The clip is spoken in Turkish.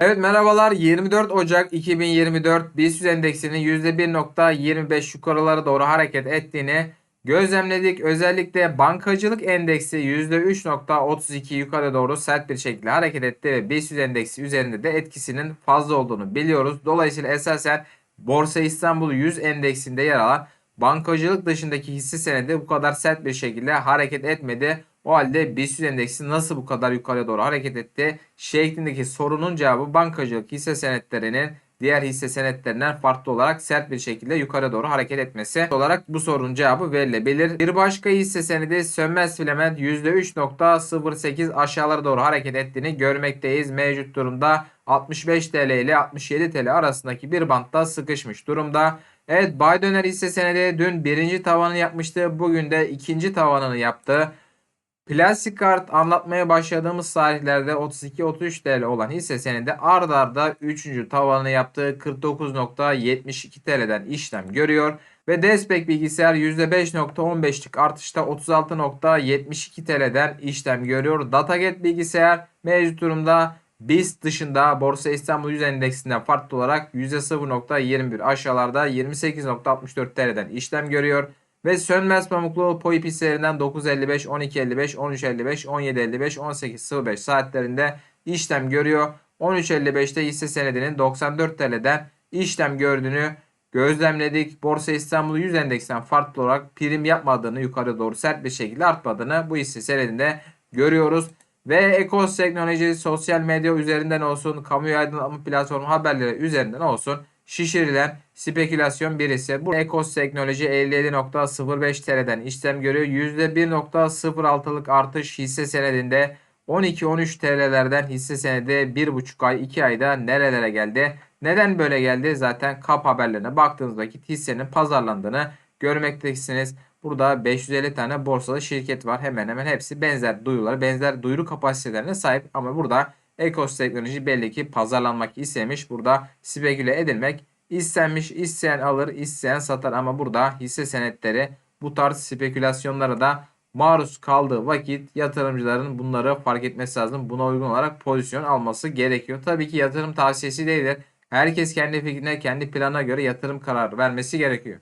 Evet merhabalar 24 Ocak 2024 BIST endeksinin %1.25 yukarılara doğru hareket ettiğini gözlemledik. Özellikle bankacılık endeksi %3.32 yukarı doğru sert bir şekilde hareket etti ve BIST endeksi üzerinde de etkisinin fazla olduğunu biliyoruz. Dolayısıyla esasen Borsa İstanbul 100 endeksinde yer alan bankacılık dışındaki hisse senedi bu kadar sert bir şekilde hareket etmedi. O halde BIST endeksi nasıl bu kadar yukarı doğru hareket etti? Şeklindeki sorunun cevabı bankacılık hisse senetlerinin diğer hisse senetlerinden farklı olarak sert bir şekilde yukarı doğru hareket etmesi olarak bu sorunun cevabı verilebilir. Bir başka hisse senedi Sönmez Filament %3.08 aşağılara doğru hareket ettiğini görmekteyiz. Mevcut durumda 65 TL ile 67 TL arasındaki bir bantta sıkışmış durumda. Evet Bay hisse senedi dün birinci tavanı yapmıştı. Bugün de ikinci tavanını yaptı. Plastik kart anlatmaya başladığımız tarihlerde 32-33 TL olan hisse senedi ard arda 3. tavanını yaptığı 49.72 TL'den işlem görüyor. Ve Despek bilgisayar %5.15'lik artışta 36.72 TL'den işlem görüyor. Dataget bilgisayar mevcut durumda BIST dışında Borsa İstanbul 100 endeksinden farklı olarak %0.21 aşağılarda 28.64 TL'den işlem görüyor. Ve sönmez pamuklu POIP hisselerinden 9.55, 12.55, 13.55, 17.55, 18.05 saatlerinde işlem görüyor. 13.55'te hisse senedinin 94 TL'den işlem gördüğünü gözlemledik. Borsa İstanbul 100 endeksten farklı olarak prim yapmadığını yukarı doğru sert bir şekilde artmadığını bu hisse senedinde görüyoruz. Ve Ekos Teknoloji sosyal medya üzerinden olsun, kamu aydınlatma platformu haberleri üzerinden olsun şişirilen spekülasyon birisi. Bu Ekos Teknoloji 57.05 TL'den işlem görüyor. %1.06'lık artış hisse senedinde 12-13 TL'lerden hisse senedi 1,5 ay 2 ayda nerelere geldi? Neden böyle geldi? Zaten kap haberlerine baktığınız vakit hissenin pazarlandığını görmektesiniz. Burada 550 tane borsalı şirket var. Hemen hemen hepsi benzer duyuruları, benzer duyuru kapasitelerine sahip. Ama burada Ekos Teknoloji belli ki pazarlanmak istemiş. Burada speküle edilmek istenmiş. İsteyen alır, isteyen satar. Ama burada hisse senetleri bu tarz spekülasyonlara da maruz kaldığı vakit yatırımcıların bunları fark etmesi lazım. Buna uygun olarak pozisyon alması gerekiyor. Tabii ki yatırım tavsiyesi değildir. Herkes kendi fikrine, kendi plana göre yatırım kararı vermesi gerekiyor.